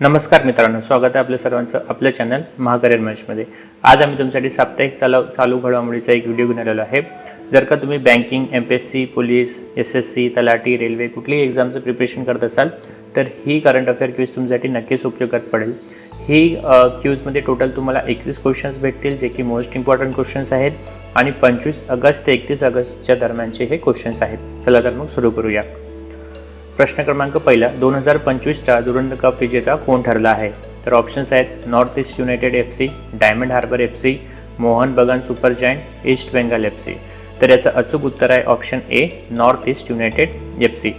नमस्कार मित्रांनो स्वागत आहे आपल्या सर्वांचं आपलं चॅनल महाकरियर मॅचमध्ये आज आम्ही तुमच्यासाठी साप्ताहिक चालू चालू घडामोडीचा एक व्हिडिओ घेऊन आलेलो आहे. जर का तुम्ही banking M P S C police S S C तलाठी रेल्वे कुठलीही एक्झामचं प्रिपरेशन करत असाल तर ही करंट अफेअर क्यूज तुमच्यासाठी नक्कीच उपयोगात पडेल. ही क्यूजमध्ये टोटल तुम्हाला एकवीस क्वेश्चन्स भेटतील जे की मोस्ट इम्पॉर्टंट क्वेश्चन्स आहेत आणि पंचवीस ऑगस्ट ते एकतीस ऑगस्टच्या दरम्यानचे हे क्वेश्चन्स आहेत. चला तर मग सुरू करूया. प्रश्न क्रमांक पहिला दोन हजार पंचवीसचा दुरंत कप विजेता कोण ठरला आहे? तर ऑप्शन्स आहेत North East United F C Diamond Harbour F C Mohun Bagan super giant East Bengal F C तर याचं अचूक उत्तर आहे option A North East United F C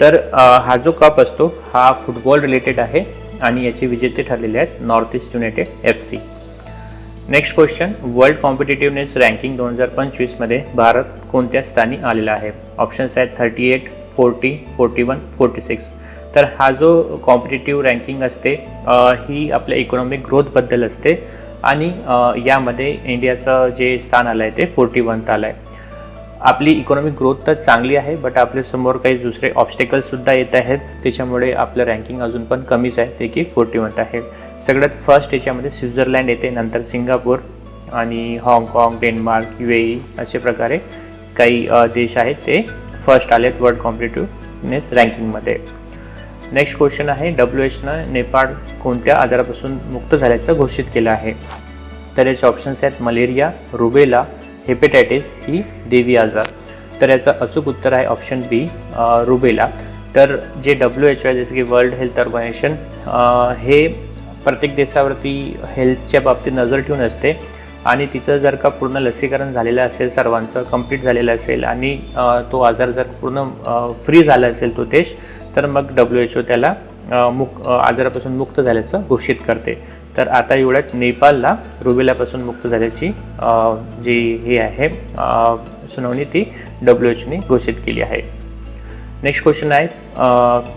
तर हा जो कप असतो हा फुटबॉल रिलेटेड आहे आणि याचे विजेते ठरलेले आहेत North East United F C next question world competitiveness ranking दोन हजार पंचवीसमध्ये भारत कोणत्या स्थानी आलेला आहे? ऑप्शन्स आहेत thirty eight forty forty one forty six. तर हा जो कॉम्पिटेटिव्ह रँकिंग असते ही आपल्या इकॉनॉमिक ग्रोथबद्दल असते आणि यामध्ये इंडियाचं जे स्थान आलं आहे ते फोर्टी वनत आलं आहे आपली इकॉनॉमिक ग्रोथ तर चांगली आहे बट आपल्यासमोर काही दुसरे ऑब्स्टेकल्ससुद्धा येत आहेत. त्याच्यामुळे आपलं रँकिंग अजून पण कमीच आहे ते की फोर्टी वनथ आहे. सगळ्यात फर्स्ट याच्यामध्ये स्वित्झर्लंड येते नंतर सिंगापूर आणि हाँगकाँग डेन्मार्क यू ए असे प्रकारे काही देश आहेत ते फर्स्ट आलेत वर्ल्ड कॉम्पिटेटिव्हनेस रँकिंगमध्ये. नेक्स्ट क्वेश्चन आहे डब्ल्यू एचनं नेपाळ कोणत्या आजारापासून मुक्त झाल्याचं घोषित केलं आहे? तर याचे ऑप्शन्स आहेत मलेरिया रुबेला हेपेटायटिस ही देवी आजार. तर याचं अचूक उत्तर आहे ऑप्शन बी रुबेला. तर जे डब्ल्यू एच आहे जसं की वर्ल्ड हेल्थ ऑर्गनायझेशन हे प्रत्येक देशावरती हेल्थच्या बाबतीत नजर ठेवून असते. आणि तिचं जर का पूर्ण लसीकरण झालेलं असेल सर्वांचं कंप्लीट झालेलं असेल आणि तो आजार जर पूर्ण फ्री झाला असेल तो देश तर मग डब्ल्यू एच ओ त्याला मुक आजारापासून मुक्त झाल्याचं घोषित करते. तर आता एवढ्यात नेपाळला रुबेलापासून मुक्त झाल्याची जी हे आहे सुनावणी ती डब्ल्यू एचने घोषित केली आहे. नेक्स्ट क्वेश्चन आहे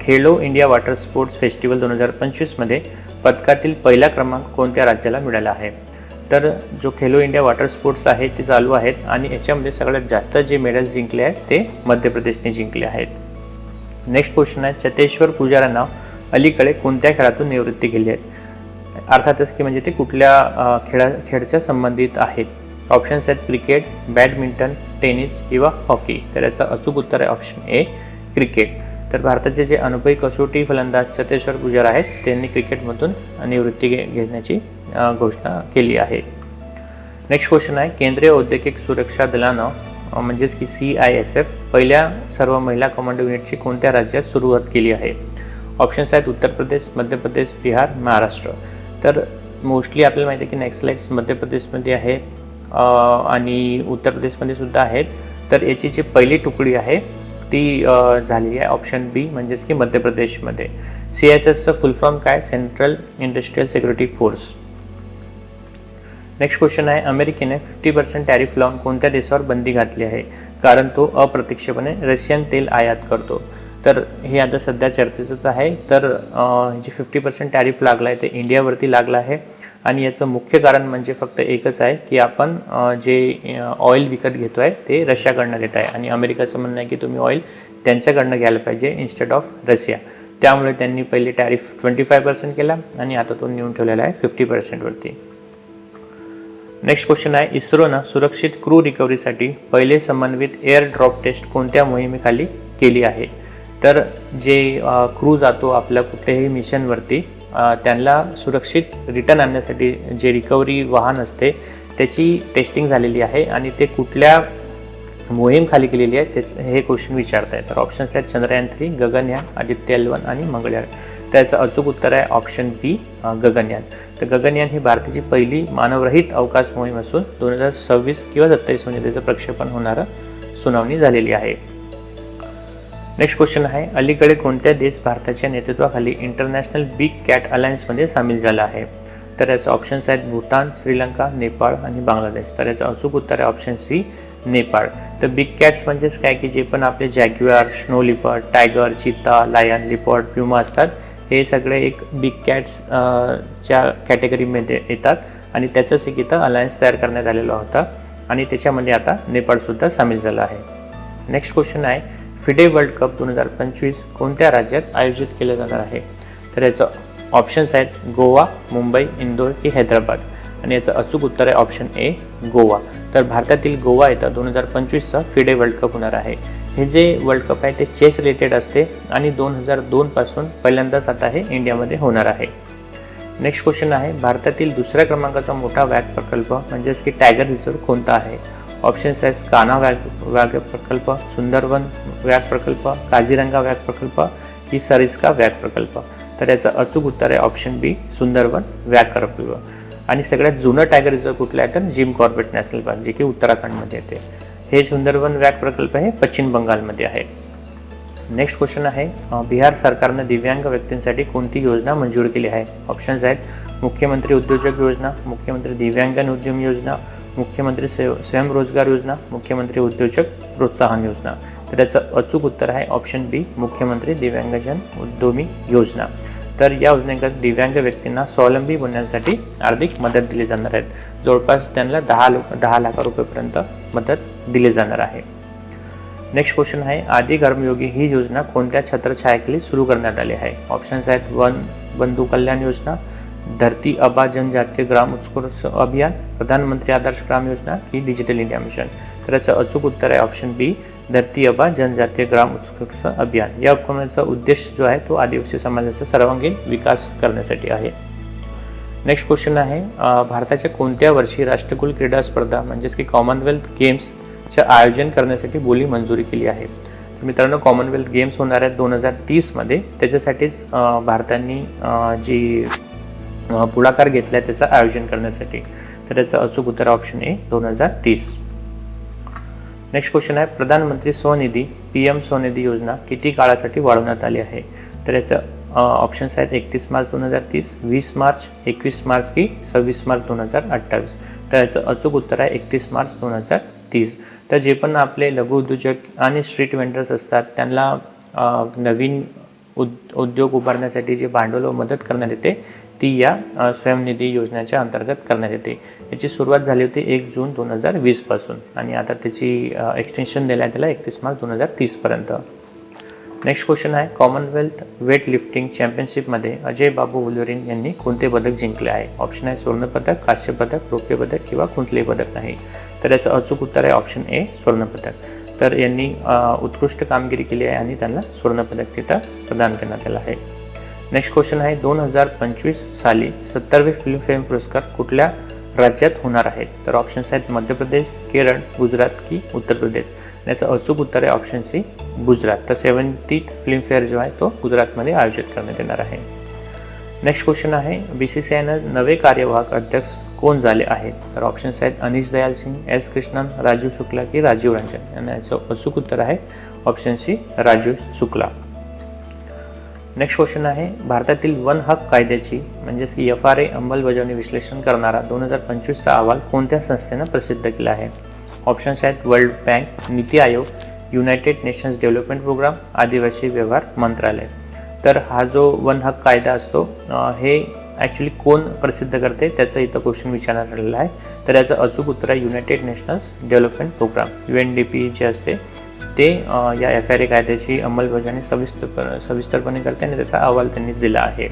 Khelo India water sports festival दोन हजार पंचवीसमध्ये पदकातील पहिला क्रमांक कोणत्या राज्याला मिळाला आहे? तर जो खेलो इंडिया वॉटर स्पोर्ट्स आहे ते चालू आहेत आणि याच्यामध्ये सगळ्यात जास्त जे मेडल्स जिंकले आहेत ते मध्य प्रदेशने जिंकले आहेत. नेक्स्ट क्वेश्चन आहे चतेश्वर पुजारांना अलीकडे कोणत्या खेळातून निवृत्ती केली आहे अर्थातच की म्हणजे ते कुठल्या खेळा खेळच्या संबंधित आहेत? ऑप्शन्स आहेत क्रिकेट बॅडमिंटन टेनिस किंवा हॉकी. तर याचं अचूक उत्तर आहे ऑप्शन ए क्रिकेट. तर भारताचे जे अनुभवी कसोटी फलंदाज चतेश्वर पुजार आहेत त्यांनी क्रिकेटमधून निवृत्ती घे घेण्याची घोषणा केली आहे. नेक्स्ट क्वेश्चन आहे केंद्रीय औद्योगिक सुरक्षा दलानं म्हणजेच की सी आय एस एफ पहिल्या सर्व महिला कमांडो युनिटची कोणत्या राज्यात सुरुवात केली आहे? ऑप्शन्स आहेत उत्तर प्रदेश मध्य प्रदेश बिहार महाराष्ट्र. तर मोस्टली आपल्याला माहिती आहे की नेक्स्लाइट्स मध्य प्रदेशमध्ये आहे आणि उत्तर प्रदेशमध्ये सुद्धा आहेत. तर याची जी पहिली तुकडी आहे ती झालेली आहे ऑप्शन बी म्हणजेच की मध्य प्रदेशमध्ये. सी एस एफचं फुल फॉर्म काय? Central industrial security force next question आहे अमेरिकेने फिफ्टी पर्सेंट टॅरिफ लावून कोणत्या देशावर बंदी घातली आहे? कारण तो अप्रत्यक्षपणे रशियन तेल आयात करतो. तर हे आता सध्या चर्चेचंच आहे. तर जे फिफ्टी पर्सेंट टॅरिफ लागला आहे ते इंडियावरती लागलं आहे. आणि याचं मुख्य कारण म्हणजे फक्त एकच आहे की आपण जे ऑइल विकत घेतो आहे ते रशियाकडनं घेत आहे. आणि अमेरिकाचं म्हणणं आहे की तुम्ही ऑइल त्यांच्याकडनं घ्यायला पाहिजे इन्स्टेड ऑफ रशिया. त्यामुळे त्यांनी पहिले टॅरिफ ट्वेंटी फाय पर्सेंट केला आणि आता तो नेऊन ठेवलेला आहे फिफ्टी पर्सेंटवरती नेक्स्ट क्वेश्चन आहे इस्रोनं सुरक्षित क्रू रिकव्हरीसाठी पहिले समन्वित एअर ड्रॉप टेस्ट कोणत्या मोहिमेखाली केली आहे? तर जे क्रू जातो आपल्या कुठल्याही मिशनवरती त्यांना सुरक्षित रिटर्न आणण्यासाठी जे रिकव्हरी वाहन असते त्याची टेस्टिंग झालेली आहे आणि ते कुठल्या मोहीम खाली केलेली आहे तेच हे क्वेश्चन विचारत आहे तर ऑप्शन्स आहेत Chandrayaan three Gaganyaan Aditya L one आणि मंगळयान. त्याचं अचूक उत्तर आहे ऑप्शन बी गगनयान. तर गगनयान ही भारताची पहिली मानवरहित अवकाश मोहीम असून दोन हजार सव्वीस किंवा सत्तावीस म्हणजे त्याचं प्रक्षेपण होणारं सुनावणी झालेली आहे. नेक्स्ट क्वेश्चन आहे अलीकडे कोणत्या देश भारताच्या नेतृत्वाखाली इंटरनॅशनल बिग कॅट अलायन्समध्ये सामील झाला आहे? तर याचे ऑप्शन्स आहेत भूतान श्रीलंका नेपाळ आणि बांगलादेश. तर याचं अचूक उत्तर आहे ऑप्शन सी नेपाळ. तर बिग कॅट्स म्हणजेच काय की जे पण आपले jaguar snow leopard tiger cheetah lion leopard puma असतात हे सगळे एक बिग कॅट्स च्या कॅटेगरीमध्ये येतात. आणि त्याचंच एक इथं अलायन्स तयार करण्यात आलेला होता. आणि त्याच्यामध्ये आता नेपाळसुद्धा सामील झालं आहे. नेक्स्ट क्वेश्चन आहे फिडे वर्ल्ड कप दोन हजार पंचवीस कोणत्या राज्यात आयोजित केलं जाणार आहे? तर याचं ऑप्शन्स आहेत गोवा मुंबई इंदोर की हैदराबाद. आणि याचं अचूक उत्तर आहे ऑप्शन ए गोवा. तर भारतातील गोवा येतं दोन हजार पंचवीसचा फिडे वर्ल्ड कप होणार आहे. हे जे वर्ल्ड कप आहे ते चेस रिलेटेड असते आणि दोन हजार दोनपासून पहिल्यांदाच आता हे इंडियामध्ये होणार आहे. नेक्स्ट क्वेश्चन आहे भारतातील दुसऱ्या क्रमांकाचा मोठा व्याघ प्रकल्प म्हणजेच की टायगर रिझर्व कोणता आहे? ऑप्शन्स आहेत काना व्याघ व्याघ्र प्रकल्प सुंदरवन व्याघ प्रकल्प काझीरंगा व्याघ प्रकल्प की सरिस्का व्याघ प्रकल्प. तर याचं अचूक उत्तर आहे ऑप्शन बी सुंदरवन व्याघ प्रकल्प. आणि सगळ्यात जुनं टायगर रिझर्व कुठलं आहे? तर जिम कॉर्बेट नॅशनल पार्क जे की उत्तराखंडमध्ये येते. हे सुंदरवन व्याघ प्रकल्प हे पश्चिम बंगालमध्ये आहे. नेक्स्ट क्वेश्चन आहे बिहार सरकारनं दिव्यांग व्यक्तींसाठी कोणती योजना मंजूर केली आहे? ऑप्शन्स आहेत मुख्यमंत्री उद्योजक योजना मुख्यमंत्री दिव्यांगन उद्यम योजना मुख्यमंत्री स्व स्वयंरोजगार योजना मुख्यमंत्री उद्योजक प्रोत्साहन योजना. तर याचं अचूक उत्तर आहे ऑप्शन बी मुख्यमंत्री दिव्यांगजन उद्यमी योजना. तर या योजनेअंतर्गत दिव्यांग व्यक्तींना स्वावलंबी बनण्यासाठी आर्थिक मदत दिली जाणार आहे. जवळपास त्यांना दहा लो दहा लाख रुपयेपर्यंत मदत दिली जाणार आहे. नेक्स्ट क्वेश्चन आहे आदी कर्मयोगी ही योजना कोणत्या छत्रछायाखाली सुरू करण्यात आली आहे? ऑप्शन्स आहेत वन बंधू कल्याण योजना धरती अबा जनजातीय ग्राम उत्कृष्ट अभियान प्रधानमंत्री आदर्श ग्राम योजना की डिजिटल इंडिया मिशन तर याचं अचूक उत्तर आहे ऑप्शन बी धरती अबा जनजातीय ग्राम उत्कृष्ट अभियान. या उपक्रमाचा उद्देश जो आहे तो आदिवासी समाजाचा सर्वांगीण विकास करण्यासाठी आहे. नेक्स्ट क्वेश्चन आहे भारताच्या कोणत्या वर्षी राष्ट्रकुल क्रीडा स्पर्धा म्हणजेच की कॉमनवेल्थ गेम्सचे आयोजन करण्यासाठी बोली मंजुरी केली आहे? तर मित्रांनो कॉमनवेल्थ गेम्स होणार आहेत दोन हजार तीसमध्ये त्याच्यासाठीच भारतानी भारताने जी पुढाकार घेतला आहे त्याचं आयोजन करण्यासाठी. तर त्याचं अचूक उत्तर ऑप्शन ए दोन हजार तीस. नेक्स्ट क्वेश्चन आहे प्रधानमंत्री स्वनिधी पी एम स्वनिधी योजना किती काळासाठी वाढवण्यात आली आहे? तर याचं ऑप्शन्स आहेत एकतीस मार्च दोन हजार तीस वीस मार्च एकवीस मार्च की सव्वीस मार्च दोन हजार अठ्ठावीस. तर याचं अचूक उत्तर आहे एकतीस मार्च दोन हजार तीस. तर जे पण आपले लघु उद्योजक आणि स्ट्रीट वेंडर्स असतात त्यांना नवीन उद उद्योग उभारण्यासाठी जे भांडवल व मदत करण्यात येते ती या स्वयंनिधी योजनेच्या अंतर्गत करण्यात येते. याची सुरुवात झाली होती एक जून दोन हजार वीसपासून आणि आता त्याची एक्सटेन्शन दिलं आहे त्याला एकतीस मार्च दोन हजार तीसपर्यंत नेक्स्ट क्वेश्चन आहे कॉमनवेल्थ वेट लिफ्टिंग चॅम्पियनशिपमध्ये अजय बाबू वुलोरीन यांनी कोणते पदक जिंकले आहे? ऑप्शन आहे सुवर्णपदक कांस्य पदक रौप्य पदक किंवा कुठलेही पदक नाही. तर याचं अचूक उत्तर आहे ऑप्शन ए सुवर्णपदक तर यांनी उत्कृष्ट कामगिरी केली आहे आणि त्यांना सुवर्णपदक तिथं प्रदान करण्यात आलं आहे. नेक्स्ट क्वेश्चन आहे दोन हजार पंचवीस साली सत्तरवे फिल्मफेअर पुरस्कार कुठल्या राज्यात होणार आहेत तर ऑप्शन्स आहेत मध्य प्रदेश केरळ गुजरात की उत्तर प्रदेश. याचं अचूक उत्तर आहे ऑप्शन सी गुजरात तर सेवन्टी फिल्मफेअर जो आहे तो गुजरातमध्ये आयोजित करण्यात येणार आहे. नेक्स्ट क्वेश्चन आहे बी सी सी आयनं नवे कार्यवाहक अध्यक्ष कोण झाले आहेत? तर ऑप्शन्स आहेत अनिश दयाल सिंग एस कृष्णन राजीव शुक्ला की राजीव रंजन. यांना याचं अचूक उत्तर आहे option C Rajeev Shukla. Next question आहे भारतातील वन हक कायद्याची म्हणजेच की एफ आर ए अंमलबजावणी विश्लेषण करणारा दोन हजार पंचवीसचा अहवाल कोणत्या संस्थेनं प्रसिद्ध केला आहे? ऑप्शन्स आहेत world bank NITI Aayog United Nations Development programme आदिवासी व्यवहार मंत्रालय. तर हा जो वन हक कायदा असतो हे ॲक्च्युली कोण प्रसिद्ध करते त्याचं इथं क्वेश्चन विचारण्यात आलेला आहे. तर याचं अचूक उत्तर आहे united nationals development programme. U N D P जे असते ते या एफ आर ए कायद्याची अंमलबजावणी सविस्तर सविस्तरपणे करते आणि त्याचा अहवाल त्यांनीच दिला आहे.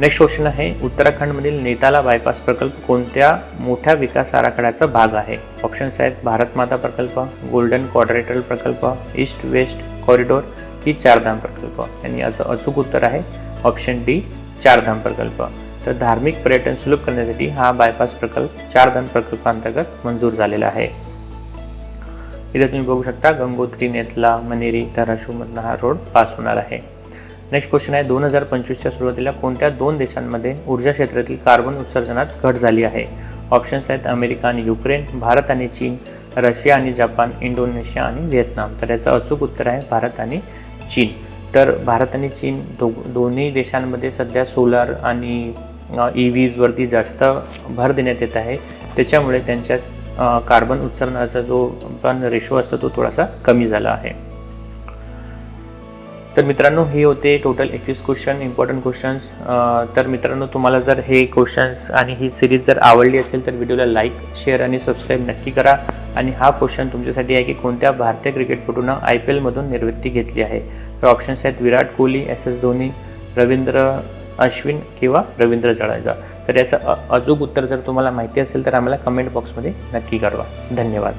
नेक्स्ट क्वेश्चन आहे. उत्तराखंडमधील नेताला बायपास प्रकल्प कोणत्या मोठ्या विकास आराखड्याचा भाग आहे? ऑप्शन्स आहेत भारत माता प्रकल्प गोल्डन क्वाड्रेटल प्रकल्प ईस्ट वेस्ट कॉरिडोर की चारधाम प्रकल्प? आणि याचं अचूक उत्तर आहे ऑप्शन डी चारधाम प्रकल्प. तर धार्मिक पर्यटन सुलभ करण्यासाठी हा बायपास प्रकल्प चारधाम प्रकल्पांतर्गत मंजूर झालेला आहे. इथे तुम्ही बघू शकता गंगोत्री नेतला मनेरी धाराशिवमधनं हा रोड पास होणार आहे. नेक्स्ट क्वेश्चन आहे दोन हजार पंचवीसच्या सुरुवातीला कोणत्या दोन देशांमध्ये ऊर्जा क्षेत्रातील कार्बन उत्सर्जनात घट झाली आहे? ऑप्शन्स आहेत अमेरिका आणि युक्रेन भारत आणि चीन रशिया आणि जपान इंडोनेशिया आणि व्हिएतनाम. तर याचं अचूक उत्तर आहे भारत आणि चीन. तर भारत आणि चीन दो दोन्ही देशांमध्ये सध्या सोलार आणि ई व्हीजवरती e जास्त भर देण्यात येत आहे. त्याच्यामुळे त्यांच्या कार्बन उत्सर्जनाचा जो पण रेशो असतो तो थोडासा कमी झाला आहे. तर मित्रांनो हे होते टोटल एकवीस क्वेश्चन इम्पॉर्टंट क्वेश्चन्स तर मित्रांनो तुम्हाला जर हे क्वेश्चन्स आणि ही सिरीज जर आवडली असेल तर व्हिडिओला लाईक शेअर आणि सबस्क्राईब नक्की करा. आणि हा क्वेश्चन तुमच्यासाठी आहे की कोणत्या भारतीय क्रिकेटपटूनं आय पी एलमधून निवृत्ती घेतली आहे? तर ऑप्शन्स आहेत विराट कोहली एस एस धोनी रवींद्र अश्विन किंवा रवींद्र जडेजा. तर याचं अचूक उत्तर जर तुम्हाला माहिती असेल तर आम्हाला कमेंट बॉक्समध्ये नक्की कळवा. धन्यवाद.